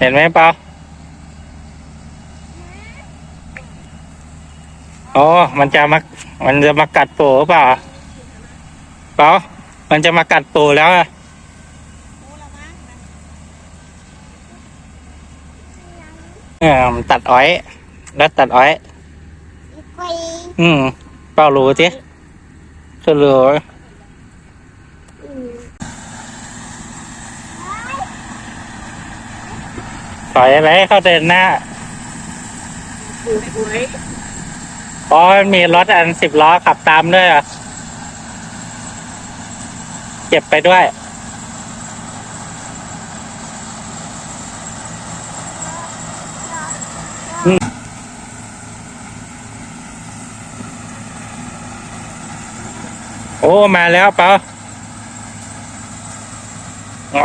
เห็นไหมเปาโอ้มันจะมา มันจะมากัดปูหรือเปล่าเปามันจะมากัดปูแล้วอะเออมันตัดอ้อย แล้วตัดอ้อยไปอืม เปารู้สิคือรู้ อยไปให้เขาเดินหน้าปุ๋ยปุ๋ยอ๋อมันมีรถอันสิบล้อขับตามด้วยเหรอะ เก็บไปด้วย โอ้ มาแล้วเปล่าโอ้